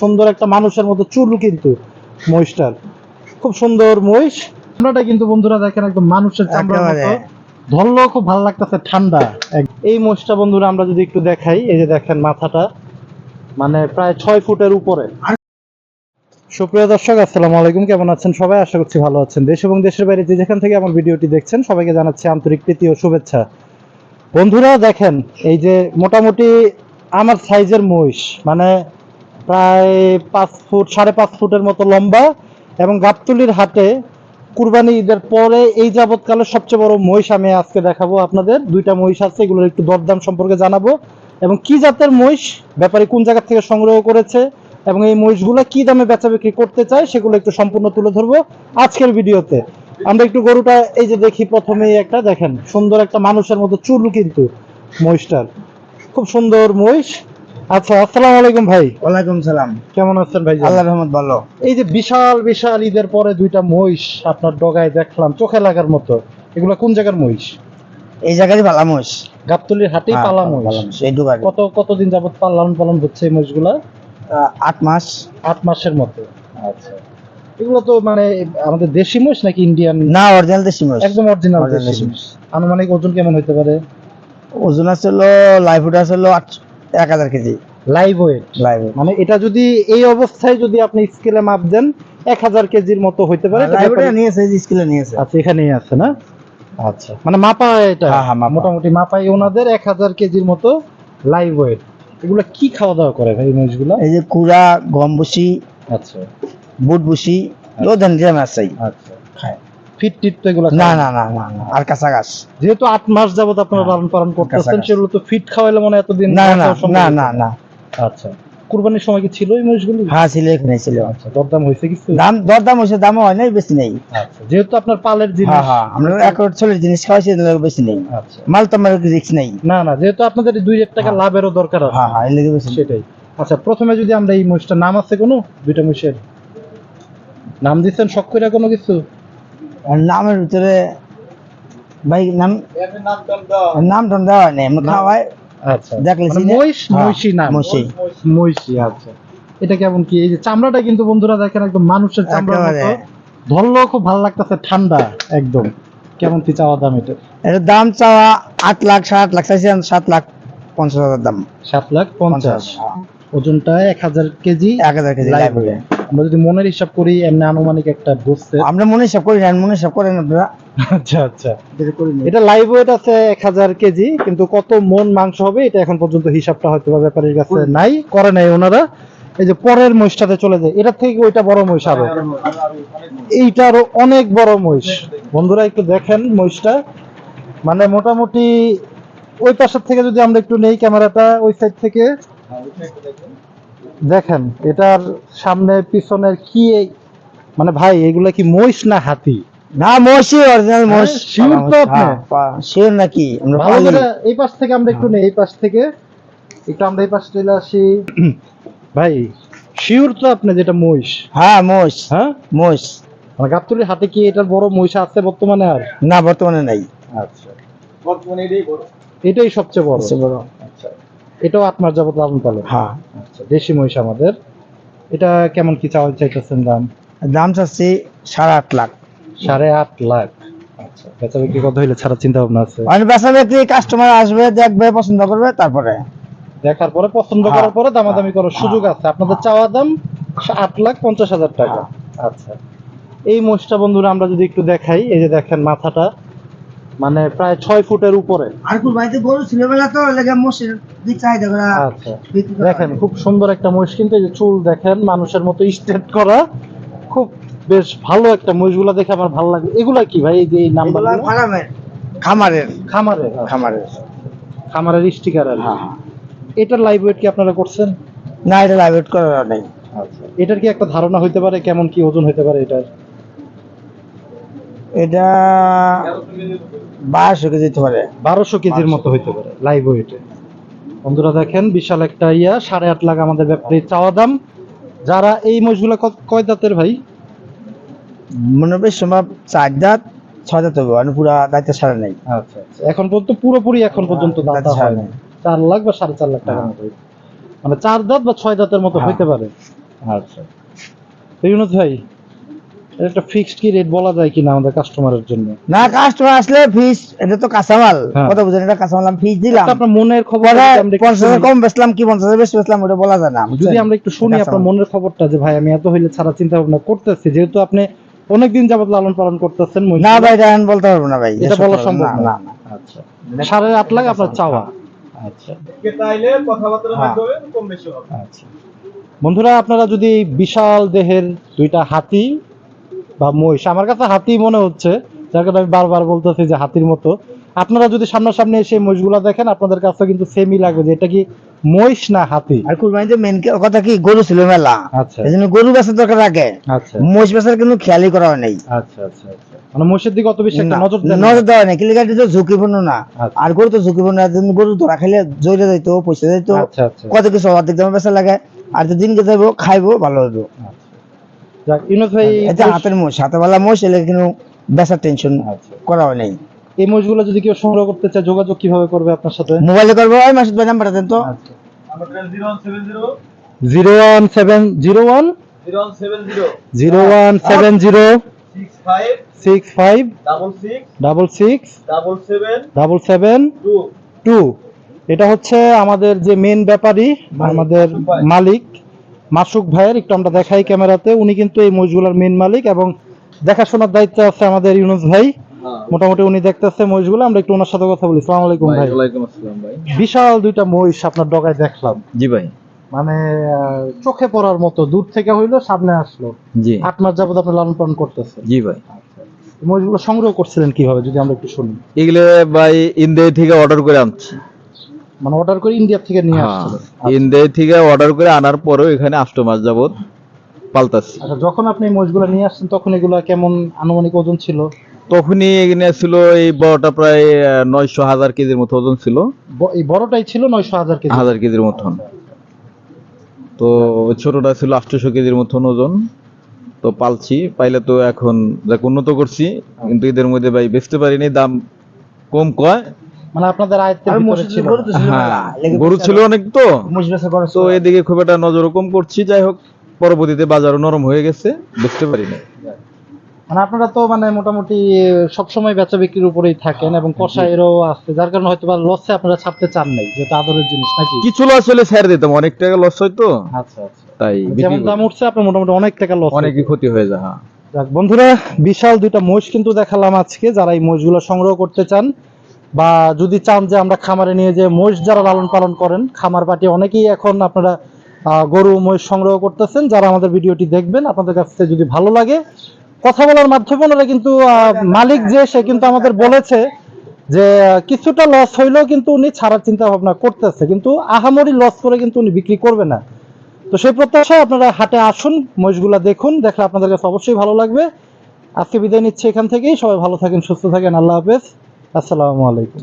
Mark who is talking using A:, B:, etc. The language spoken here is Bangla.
A: সুন্দর একটা মানুষের মতো চুল কিন্তু মহিষটার। খুব সুন্দর মহিষ। চামড়াটা কিন্তু বন্ধুরা দেখেন একদম মানুষের চামড়ার মতো। ধরলেও খুব ভালো লাগতেছে ঠান্ডা। এই মহিষটা বন্ধুরা আমরা যদি একটু দেখাই এই যে দেখেন মাথাটা মানে প্রায় ছয় ফুটের উপরে। সুপ্রিয় দর্শক আসসালামু আলাইকুম কেমন আছেন সবাই? আশা করছি ভালো আছেন। দেশ এবং দেশের বাইরে যে যেখান থেকে আমার ভিডিওটি দেখছেন সবাইকে জানাচ্ছি আন্তরিক প্রীতি ও শুভেচ্ছা। বন্ধুরা দেখেন এই যে মোটামুটি আমার সাইজের মহিষ মানে প্রায় পাঁচ ফুট, সাড়ে পাঁচ ফুটের মতো লম্বা এবং গাবতলির হাটে কুরবানি ঈদের পরে এই যাবৎকালে সবচেয়ে বড় মহিষ আমি আজকে দেখাবো আপনাদের। দুইটা মহিষ আছে, এগুলোর একটু দরদাম সম্পর্কে জানাব। এবং কি জাতের মহিষ, ব্যাপারী কোন জায়গা থেকে সংগ্রহ করেছে এবং এই মহিষগুলো কি দামে বেচা বিক্রি করতে চায়, সেগুলো একটু সম্পূর্ণ তুলে ধরবো আজকের ভিডিওতে। আমরা একটু গরুটা এই যে দেখি প্রথমেই একটা, দেখেন, সুন্দর একটা মানুষের মতো চুল কিন্তু মহিষটার। খুব সুন্দর মহিষ। আচ্ছা আসসালামু আলাইকুম ভাই।
B: ওয়ালাইকুম সালাম।
A: কেমন আছেন ভাই
B: আল্লাহ রহমত ভালো।
A: এই যে বিশাল বিশাল ঈদের পরে দুইটা মহিষ আপনার ডগায় দেখলাম চোখে লাগার মতো। এগুলা কোন জায়গার মহিষ?
B: এই জায়গায় ভালো মোষ
A: গাবতলির হাটেই
B: হ্যাঁ,
A: পালা মহিষ।
B: এই
A: কত কতদিন যাবত পালন পালন হচ্ছে এই মহিষগুলা?
B: আট মাস।
A: আট মাসের মতো। আচ্ছা। এগুলো তো মানে আমাদের দেশি মহিষ নাকি ইন্ডিয়ান?
B: না অরিজিনাল দেশি মোষ
A: একদম অরিজিনাল দেশি মহিষ। আনুমানিক ওজন কেমন হতে পারে?
B: ওজন আছিল লাইফ ওটা আট- এক হাজার কেজি।
A: লাইভ ওয়েট
B: লাইভ
A: মানে এটা যদি এই অবস্থায় যদি আপনি স্কেলে মাপ দেন এক হাজার কেজির মতো হইতে পারে ব্যাপারী-
B: নিয়েছে স্কুলে নিয়েছে।
A: আচ্ছা এখানেই আছে না? আচ্ছা। মানে মাপা এটা?
B: হ্যাঁ, হ্যাঁ,
A: মোটামুটি মাপাই ওনাদের এক হাজার কেজির মতো লাইভ ওয়েট এগুলো কি খাওয়া দাওয়া করে ভাই মহিষগুলো?
B: এই যে কুড়া গম বসি
A: আচ্ছা।
B: বুট বসি ও দিয়ে মাছ চাই
A: আচ্ছা। ফিট টিট তো এগুলো
B: না না। না না না, আর কাঁচা গাছ
A: যেহেতু আট মাস যাবত আপনারা
B: হ্যাঁ,
A: লালন পালন করতেছেন সেগুলো তো ফিট খাওয়াইলে মনে এতদিন
B: না না না না না।
A: আচ্ছা। কুরবানির সময় কি ছিল এই মহিষগুলো?
B: হ্যাঁ ছিল এখানে ছিল।
A: আচ্ছা দরদাম হয়েছে কিছু?
B: দাম দরদাম হয়েছে দাম হয় নাই বেশি নেই।
A: আচ্ছা যেহেতু আপনার পালের জিনিস
B: হ্যাঁ হ্যাঁ আমরা একর চল্লিশ জিনিস খাওয়াইছি বেশি নেই।
A: আচ্ছা।
B: মাল তো আমার রিক্স নেই।
A: না না যেহেতু আপনাদের দুই হাজার টাকা
B: হ্যাঁ।
A: লাভেরও দরকার আছে।
B: হ্যাঁ হ্যাঁ এর লেগে বেশি
A: সেটাই। আচ্ছা প্রথমে যদি আমরা এই মহিষটার নাম আছে কোনো? দুইটা মহিষের। নাম দিচ্ছেন শখ করে কোনো কিছু?
B: নামের ভিতরে ভাই নাম নাম টাম দেওয়া
A: নাম-
B: খাওয়াই
A: আচ্ছা।
B: দেখলে
A: মানে মহিষ
B: হ্যাঁ,
A: মহিষী নাম।
B: মহিষী।
A: মহিষী আচ্ছা। এটা কেমন কি? এই যে চামড়াটা কিন্তু বন্ধুরা দেখেন একদম মানুষের চামড়ার মতো। ধরলেও খুব ভালো লাগতেছে ঠান্ডা একদম। কেমন কি চাওয়া দাম এটা?
B: দাম চাওয়া আট লাখ সাত লাখ সাত লাখ পঞ্চাশ হাজার দাম।
A: সাত লাখ পঞ্চাশ। ওজনটা এক হাজার কেজি
B: এক হাজার কেজি
A: আমরা যদি মনের হিসাব করি এমনি আনুমানিক একটা বসছে
B: আমরা মনে হিসাব করি না মনে হিসাব করেন আপনারা।
A: আচ্ছা আচ্ছা।
B: এটা করি
A: লাইভ ওয়েট আছে এক হাজার কেজি কিন্তু কত মন মাংস হবে এটা এখন পর্যন্ত হিসাবটা হয়তো বা ব্যাপারীর কাছে নাই। করে নাই ওনারা। এই যে পরের মহিষটাতে চলে যায় এটা থেকে ওইটা বড় মহিষ আরও? এইটার অনেক বড় মহিষ। বন্ধুরা একটু দেখেন মহিষটা। মানে মোটামুটি ওই পাশের থেকে যদি আমরা একটু নেই ক্যামেরাটা ওই সাইড থেকে। দেখেন এটার সামনে পিছনের কি মানে ভাই এগুলা কি মহিষ না হাতি?
B: না মসি অরিজিনাল
A: হ্যাঁ, তো আপনি?
B: শিওর নাকি?
A: ভালো করে এই পাশ থেকে আমরা একটু নেই এই পাশ থেকে। একটু আমরা এই পাশ চলে আসি। ভাই শিওর তো আপনি যেটা মহিষ।
B: হ্যাঁ মোষ
A: হ্যাঁ?
B: মোষ
A: মানে গাবতলির হাতে কি এটার বড় মহিষ আছে বর্তমানে আর?
B: না বর্তমানে নাই।
A: আচ্ছা। এটাই সবচেয়ে বড়।
B: সবচেয়ে বড়।
A: আচ্ছা। এটাও আট মাস যাবত লালন পালন।
B: হ্যাঁ।
A: আচ্ছা দেশি মহিষ আমাদের। এটা কেমন কি চাওয়া চাইতেছেন দাম?
B: দাম চাচ্ছি সাড়ে আট লাখ।
A: সাড়ে আট লাখ। আচ্ছা বেচা বিক্রি কত হইলে ছাড়া চিন্তা ভাবনা আছে?
B: মানে বেচা ব্যক্তি কাস্টমার আসবে দেখবে পছন্দ করবে তারপরে।
A: দেখার পরে পছন্দ
B: হ্যাঁ,
A: করার পরে দামাদামি করার সুযোগ আছে। আপনাদের চাওয়া দাম আট লাখ পঞ্চাশ হাজার টাকা। আচ্ছা। এই মহিষটা বন্ধুরা আমরা যদি একটু দেখাই এই যে দেখেন মাথাটা। মানে প্রায় ছয় ফুটের উপরে।
B: আর বাড়িতে গরু ছিল বেলা তো লেগে মোষের দিক চাহিদা করা
A: আচ্ছা। দেখেন খুব সুন্দর একটা মহিষ কিন্তু যে চুল দেখেন মানুষের মতো স্ট্রেট করা। খুব বেশ ভালো একটা মহিষগুলা দেখে আমার ভালো লাগে। এগুলা কি ভাই এই যে নাম্বার
B: ফার্মের খামারের।
A: খামারের
B: খামারের।
A: খামারের স্টিকার আর।
B: হ্যাঁ হ্যাঁ।
A: এটার লাইভ ওয়েট কি আপনারা করছেন?
B: না এটা লাইভ ওয়েট করার নেই।
A: আচ্ছা। এটার কি একটা ধারণা হইতে পারে কেমন কি ওজন হইতে পারে এটার?
B: এটা বারোশো কেজি দিতে পারে।
A: বারোশো কেজির মতো হইতে পারে লাইভ ওয়েটে বন্ধুরা দেখেন বিশাল একটা ইয়া সাড়ে আট লাখ আমাদের ব্যাপারীর চাওয়া দাম। যারা এই মহিষগুলা কয় দাঁতের ভাই?
B: মনে বেশ সম্ভব চার দাঁত ছয় দাঁত হবে মানে পুরা দায়িত্ব ছাড়া নেই।
A: আচ্ছা আচ্ছা। এখন পর্যন্ত পুরোপুরি এখন পর্যন্ত দাঁতা হয়
B: ছাড়া নেই।
A: চার লাখ বা সাড়ে চার লাখ টাকার মতো মানে চার দাঁত বা ছয় দাঁতের মতো
B: হ্যাঁ।
A: হইতে পারে।
C: আচ্ছা।
A: তো ইউনুস ভাই একটা ফিক্সড কি রেট বলা যায় কিনা আমাদের কাস্টমারের জন্য?
B: না কাস্টমার আসলে ফিস এটা তো কাঁচামাল।
A: হ্যাঁ।
B: বুঝেন? এটা কাঁচামাল আমি ফিস দিলাম।
A: আপনার মনের খবর
B: পঞ্চাশ কম বেচলাম কি পঞ্চাশ বেশি বেচলাম ওটা বলা যায় না
A: যদি আমরা একটু শুনি আপনার মনের খবরটা যে ভাই আমি এত হইলে ছাড়া চিন্তা ভাবনা করতেছি যেহেতু আপনি অনেকদিন যাবত লালন পালন করতেছেন
B: না ভাই এটা আমি বলতে পারব না ভাই
A: এটা বলা সম্ভব
B: না।
A: আচ্ছা। সাড়ে আট লাখ আপনার চাওয়া। আচ্ছা।
B: হ্যাঁ।
A: আচ্ছা। বন্ধুরা আপনারা যদি বিশাল দেহের দুইটা হাতি বা মহিষ আমার কাছে হাতি মনে হচ্ছে যার কারণে আমি বারবার বলতেছি যে হাতির মতো। আপনারা যদি সামনাসামনি এসে মহিষগুলো দেখেন আপনাদের কাছে কিন্তু সেমই লাগবে যে এটা কি মহিষ না হাতি?
B: আর কুরবানিতে মেন কথা কি গরু ছিল মেলা।
A: আচ্ছা।
B: এই জন্য গরু বেচার দরকার রাখে
A: আচ্ছা।
B: মহিষ বেচার কিন্তু খেয়ালই করা হয় নাই।
A: আচ্ছা আচ্ছা আচ্ছা। মানে মহিষের দিকে অত বেশি একটা নজর দেন
B: নজর দেওয়া নেই। কিলিকাটি তো ঝুঁকিপূর্ণ না।
A: আচ্ছা।
B: আর গরু তো ঝুঁকিপূর্ণ না গরু ধরা খাইলে জইলে যাইতো পয়সা যাইতো
A: আচ্ছা
B: কত কিছু অর্ধেক দামে বেচা লাগে। আর তো দিনকে যাইবো খাইবো ভালো হইবো।
A: যাক ইউনুস ভাই
B: এটা হাতের মোষ হাতে মোষ এলে কিন্তু বেচার টেনশন করা হয় নাই।
A: এই যদি কেউ সংগ্রহ করতে চায় যোগাযোগ কীভাবে করবে আপনার সাথে?
B: মোবাইলে করব ওই মাসুদ ভাই নাম্বারটা দেন তো।
A: আচ্ছা। Zero one seven zero. One zero one. Seven zero. Six five. Double six. Double seven. Two. এটা হচ্ছে আমাদের যে মেন ব্যাপারী আমাদের মালিক। মাসুক ভাইয়ের একটু আমরা দেখাই ক্যামেরাতে উনি কিন্তু এই মহিষগুলোর মেন মালিক এবং দেখাশোনার দায়িত্ব আছে আমাদের ইউনুস ভাই। মোটামুটি উনি দেখতেছে মহিষগুলো আমরা একটু ওনার সাথে কথা বলি। সালাম আলাইকুম ভাই বিশাল দুইটা মহিষ আপনার ডগায় দেখলাম।
C: জি ভাই।
A: মানে চোখে পড়ার মতো দূর থেকে হইল সামনে আসলো।
C: জি।
A: আট মাস যাবত আপনি লালন পালন করতেছে
C: জি ভাই।
A: এই মহিষগুলো সংগ্রহ করছিলেন কীভাবে যদি আমরা একটু শুনি।
C: এগুলো ভাই ইন্ডিয়া থেকে অর্ডার করে আনছি।
A: মানে অর্ডার করে ইন্ডিয়া থেকে নিয়ে
C: হ্যাঁ ইন্ডিয়া থেকে অর্ডার করে আনার পরেও এখানে আষ্ট মাস যাবত পাল্টাচ্ছি
A: আচ্ছা যখন আপনি এই মহিষগুলো নিয়ে আসছেন তখন এগুলো কেমন আনুমানিক ওজন ছিল?
C: তখনই এখানে ছিল এই বড়টা প্রায় নয়শো হাজার কেজির মতো ওজন ছিল।
A: এই বড়টাই ছিল নয়শো হাজার কেজি?
C: হাজার কেজির মতন। তো ছোটটা ছিল আটশোশো কেজির মতন ওজন। তো পালছি পাইলে তো এখন দেখ উন্নত করছি। কিন্তু এদের মধ্যে ভাই বেচতে পারিনি দাম কম কয়।
A: মানে আপনাদের আয়ত্তের ভিতরে ছিল
B: গরু ছিল
C: হ্যাঁ গরু ছিল অনেক তো। তো এদিকে খুব একটা নজর কম করছি যাই হোক পরবর্তীতে বাজারও নরম হয়ে গেছে বুঝতে পারিনি
A: মানে আপনারা তো মানে মোটামুটি সবসময় বেচা বিক্রির উপরেই থাকেন এবং কষাইয়েরও আছে যার কারণে হয়তো বা লসে আপনারা ছাড়তে চান নাই যেটা আদরের জিনিস নাকি?
C: কিছু লস হলে ছেড়ে দিতাম অনেক টাকা লস হয়তো
A: আচ্ছা আচ্ছা।
C: তাই
A: যেমন দাম উঠছে আপনার মোটামুটি অনেক টাকা লস
C: অনেকই ক্ষতি হয়ে যায় হ্যাঁ।
A: যাক বন্ধুরা বিশাল দুইটা মোষ কিন্তু দেখালাম আজকে যারা এই মহিষগুলো সংগ্রহ করতে চান বা যদি চান যে আমরা খামারে নিয়ে যে মহিষ যারা লালন পালন করেন, খামার পাটি অনেকেই এখন আপনারা গরু মহিষ সংগ্রহ করতেছেন, যারা আমাদের ভিডিওটি দেখবেন, আপনাদের কাছ যদি ভালো লাগে, কথা বলার মাধ্যমে ওনারা কিন্তু মালিক যে, সে কিন্তু আমাদের বলেছে যে, কিছুটা লস হইলেও কিন্তু উনি ছাড়ার চিন্তা ভাবনা করতেছে, কিন্তু আহামরি লস করে কিন্তু উনি বিক্রি করবে না। তো সেই প্রত্যাশায় আপনারা হাটে আসুন, মহিষগুলা দেখুন, দেখলে আপনাদের কাছে অবশ্যই ভালো লাগবে। আজকে বিদায় নিচ্ছি এখান থেকেই, সবাই ভালো থাকেন, সুস্থ থাকেন, আল্লাহ হাফেজ। আসসালামু আলাইকুম।